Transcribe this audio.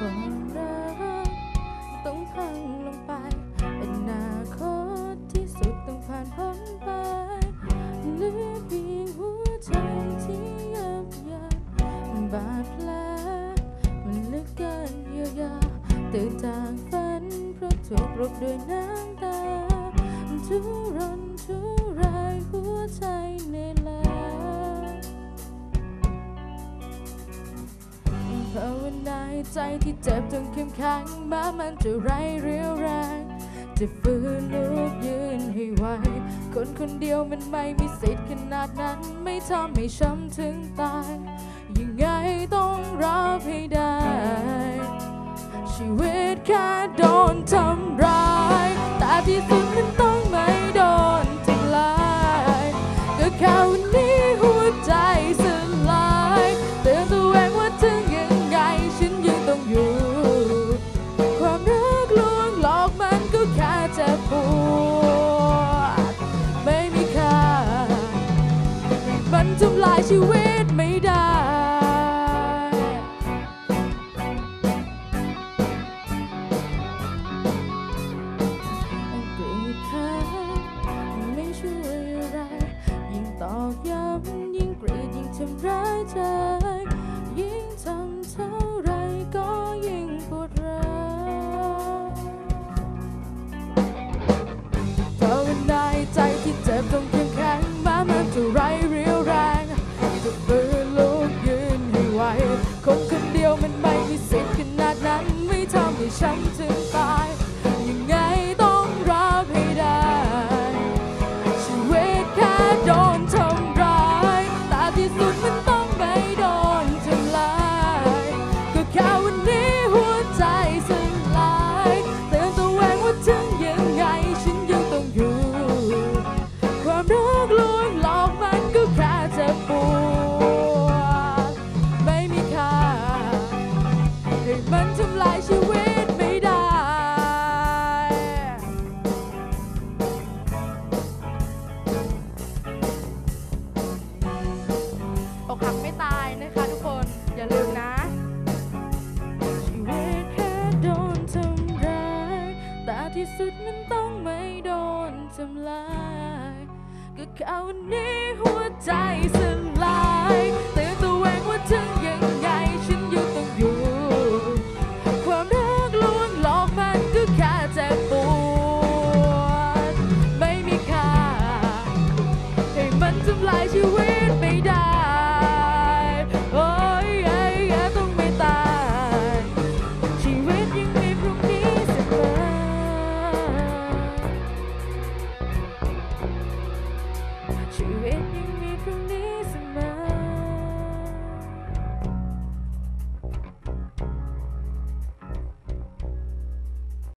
ความรักต้องพังลงไปอนาคตที่สุดต้องผ่านพ้นไปเหลือเพียงหัวใจที่ยับยั้งบาดแผลมันเลือเกินเยียวยาตื่นจากฝันเพราะถูกรบด้วยน้ำตาทุรนทุร วนาให้ใจที่เจ็บจนเข้มแข็งแม้มันจะไร้เรียวแรง จะฟื้นลุกยืนให้ไหวคนคนเดียวมันไม่มีสิทธิ์ขนาดนั้น ไม่ทำให้ช้ำถึงตาย ยังไงต้องรับให้ได้ ชีวิตแค่ ชีวิตไม่ได้เกลียดเธอไม่ช่วยอะไร ยิ่งตอกย้ำยิ่งกลียดยิ่งทำร้ายใจยิ่งทำเท่าไรก็ยิ่งปวดร้าวภาวนาให้ใจที่เจ็บต้องเข้มแข็ง มันทำลายชีวิตไม่ได้ อกหักไม่ตายนะคะทุกคน อย่าลืมนะ ชีวิตแค่โดนทำร้ายแต่ที่สุดมันต้องไม่โดนทำลาย ก็แค่วันนี้หัว